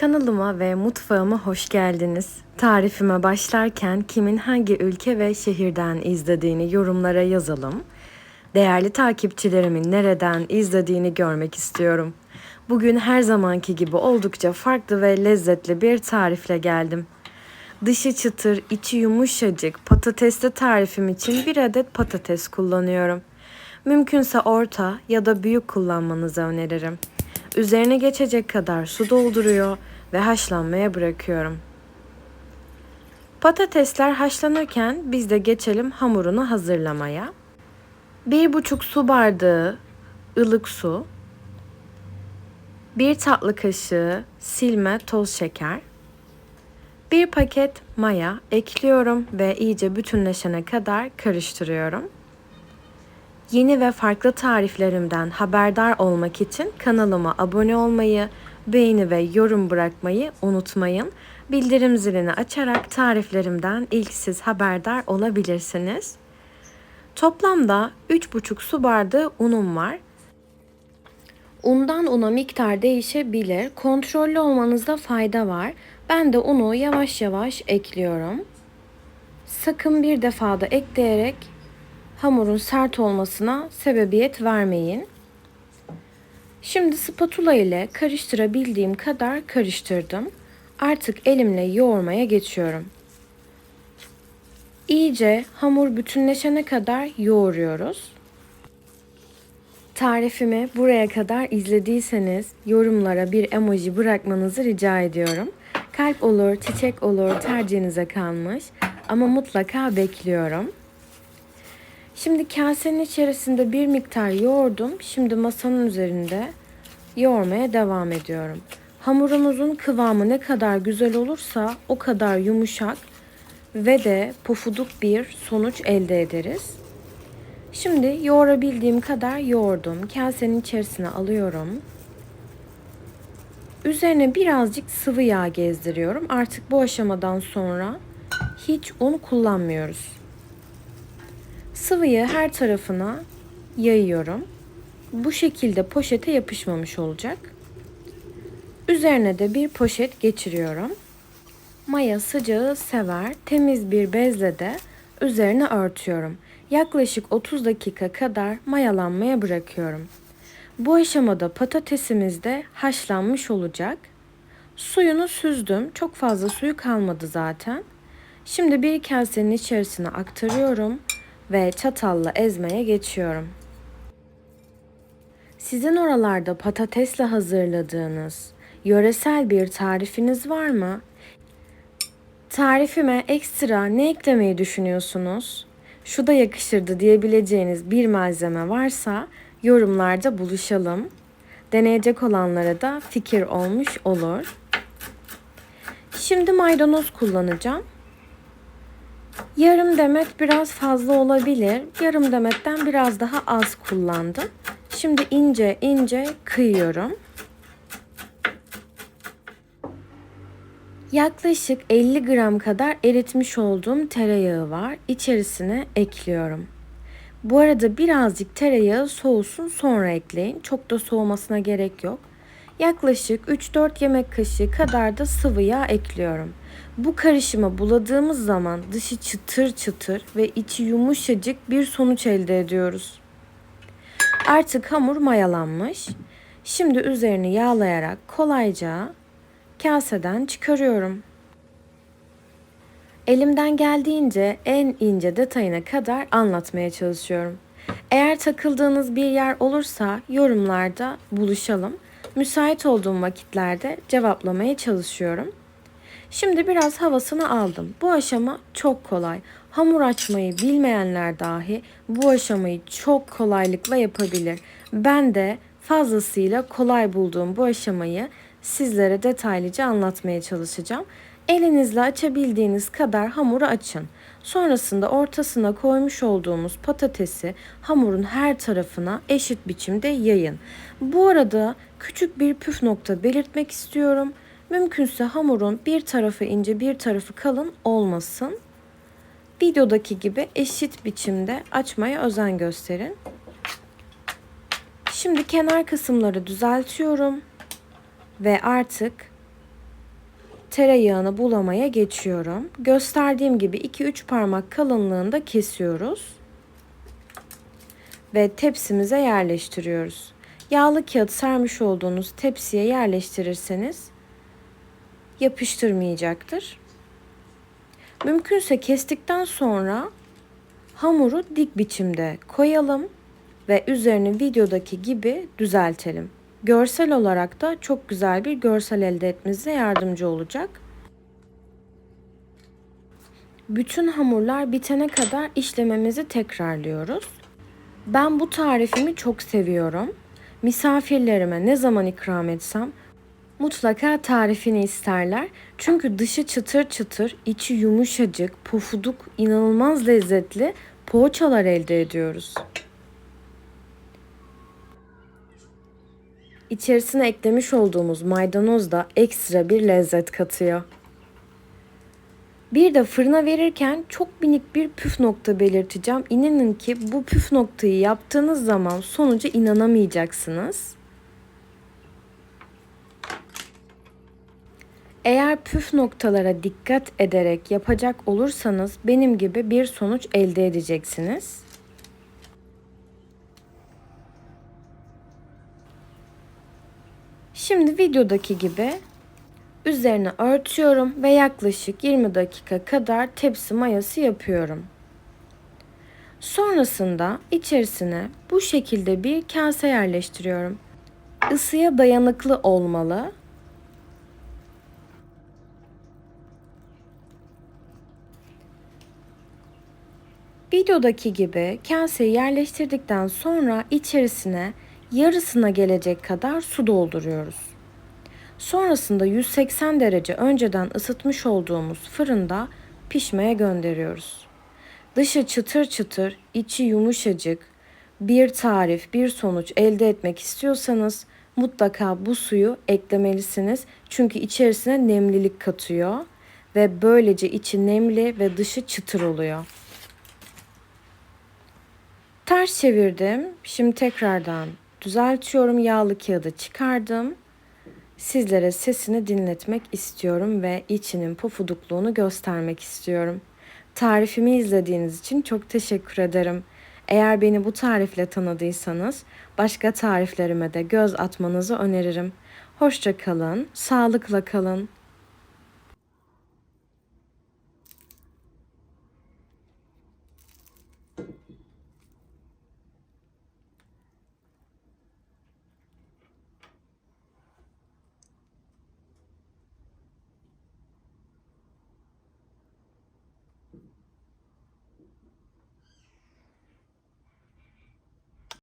Kanalıma ve mutfağıma hoş geldiniz. Tarifime başlarken kimin hangi ülke ve şehirden izlediğini yorumlara yazalım. Değerli takipçilerimin nereden izlediğini görmek istiyorum. Bugün her zamanki gibi oldukça farklı ve lezzetli bir tarifle geldim. Dışı çıtır, içi yumuşacık patatesli tarifim için bir adet patates kullanıyorum. Mümkünse orta ya da büyük kullanmanızı öneririm. Üzerine geçecek kadar su dolduruyor ve haşlanmaya bırakıyorum. Patatesler haşlanırken biz de geçelim hamurunu hazırlamaya. Bir buçuk su bardağı ılık su, bir tatlı kaşığı silme toz şeker, bir paket maya ekliyorum ve iyice bütünleşene kadar karıştırıyorum. Yeni ve farklı tariflerimden haberdar olmak için kanalıma abone olmayı, beğeni ve yorum bırakmayı unutmayın. Bildirim zilini açarak tariflerimden ilk siz haberdar olabilirsiniz. Toplamda 3,5 su bardağı unum var. Undan una miktar değişebilir. Kontrollü olmanızda fayda var. Ben de unu yavaş yavaş ekliyorum. Sakın bir defada ekleyerek hamurun sert olmasına sebebiyet vermeyin. Şimdi spatula ile karıştırabildiğim kadar karıştırdım. Artık elimle yoğurmaya geçiyorum. İyice hamur bütünleşene kadar yoğuruyoruz. Tarifimi buraya kadar izlediyseniz yorumlara bir emoji bırakmanızı rica ediyorum. Kalp olur, çiçek olur tercihinize kalmış ama mutlaka bekliyorum. Şimdi kasenin içerisinde bir miktar yoğurdum. Şimdi masanın üzerinde yoğurmaya devam ediyorum. Hamurumuzun kıvamı ne kadar güzel olursa o kadar yumuşak ve de pofuduk bir sonuç elde ederiz. Şimdi yoğurabildiğim kadar yoğurdum. Kasenin içerisine alıyorum. Üzerine birazcık sıvı yağ gezdiriyorum. Artık bu aşamadan sonra hiç un kullanmıyoruz. Sıvıyı her tarafına yayıyorum. Bu şekilde poşete yapışmamış olacak. Üzerine de bir poşet geçiriyorum. Maya sıcağı sever. Temiz bir bezle de üzerine örtüyorum. Yaklaşık 30 dakika kadar mayalanmaya bırakıyorum. Bu aşamada patatesimiz de haşlanmış olacak. Suyunu süzdüm. Çok fazla suyu kalmadı zaten. Şimdi bir kasenin içerisine aktarıyorum ve çatalla ezmeye geçiyorum. Sizin oralarda patatesle hazırladığınız yöresel bir tarifiniz var mı? Tarifime ekstra ne eklemeyi düşünüyorsunuz? Şu da yakışırdı diyebileceğiniz bir malzeme varsa yorumlarda buluşalım. Deneyecek olanlara da fikir olmuş olur. Şimdi maydanoz kullanacağım. Yarım demet biraz fazla olabilir. Yarım demetten biraz daha az kullandım. Şimdi ince ince kıyıyorum. Yaklaşık 50 gram kadar eritmiş olduğum tereyağı var. İçerisine ekliyorum. Bu arada birazcık tereyağı soğusun sonra ekleyin. Çok da soğumasına gerek yok. Yaklaşık 3-4 yemek kaşığı kadar da sıvı yağ ekliyorum. Bu karışıma buladığımız zaman dışı çıtır çıtır ve içi yumuşacık bir sonuç elde ediyoruz. Artık hamur mayalanmış. Şimdi üzerini yağlayarak kolayca kaseden çıkarıyorum. Elimden geldiğince en ince detayına kadar anlatmaya çalışıyorum. Eğer takıldığınız bir yer olursa yorumlarda buluşalım. Müsait olduğum vakitlerde cevaplamaya çalışıyorum. Şimdi biraz havasını aldım. Bu aşama çok kolay. Hamur açmayı bilmeyenler dahi bu aşamayı çok kolaylıkla yapabilir. Ben de fazlasıyla kolay bulduğum bu aşamayı sizlere detaylıca anlatmaya çalışacağım. Elinizle açabildiğiniz kadar hamuru açın. Sonrasında ortasına koymuş olduğumuz patatesi hamurun her tarafına eşit biçimde yayın. Bu arada küçük bir püf nokta belirtmek istiyorum. Mümkünse hamurun bir tarafı ince bir tarafı kalın olmasın. Videodaki gibi eşit biçimde açmaya özen gösterin. Şimdi kenar kısımları düzeltiyorum ve artık tereyağını bulamaya geçiyorum. Gösterdiğim gibi 2-3 parmak kalınlığında kesiyoruz. Ve tepsimize yerleştiriyoruz. Yağlı kağıt sermiş olduğunuz tepsiye yerleştirirseniz yapıştırmayacaktır. Mümkünse kestikten sonra hamuru dik biçimde koyalım ve üzerini videodaki gibi düzeltelim. Görsel olarak da çok güzel bir görsel elde etmenize yardımcı olacak. Bütün hamurlar bitene kadar işlememizi tekrarlıyoruz. Ben bu tarifimi çok seviyorum. Misafirlerime ne zaman ikram etsem mutlaka tarifini isterler. Çünkü dışı çıtır çıtır, içi yumuşacık, pofuduk, inanılmaz lezzetli poğaçalar elde ediyoruz. İçerisine eklemiş olduğumuz maydanoz da ekstra bir lezzet katıyor. Bir de fırına verirken çok minik bir püf nokta belirteceğim. İnanın ki bu püf noktayı yaptığınız zaman sonuca inanamayacaksınız. Eğer püf noktalara dikkat ederek yapacak olursanız benim gibi bir sonuç elde edeceksiniz. Şimdi videodaki gibi üzerine örtüyorum ve yaklaşık 20 dakika kadar tepsi mayası yapıyorum. Sonrasında içerisine bu şekilde bir kase yerleştiriyorum. Isıya dayanıklı olmalı. Videodaki gibi kaseyi yerleştirdikten sonra içerisine yarısına gelecek kadar su dolduruyoruz. Sonrasında 180 derece önceden ısıtmış olduğumuz fırında pişmeye gönderiyoruz. Dışı çıtır çıtır, içi yumuşacık bir tarif, bir sonuç elde etmek istiyorsanız mutlaka bu suyu eklemelisiniz. Çünkü içerisine nemlilik katıyor ve böylece içi nemli ve dışı çıtır oluyor. Ters çevirdim. Şimdi tekrardan düzeltiyorum. Yağlı kağıdı çıkardım. Sizlere sesini dinletmek istiyorum ve içinin pofudukluğunu göstermek istiyorum. Tarifimi izlediğiniz için çok teşekkür ederim. Eğer beni bu tarifle tanıdıysanız başka tariflerime de göz atmanızı öneririm. Hoşça kalın, sağlıkla kalın.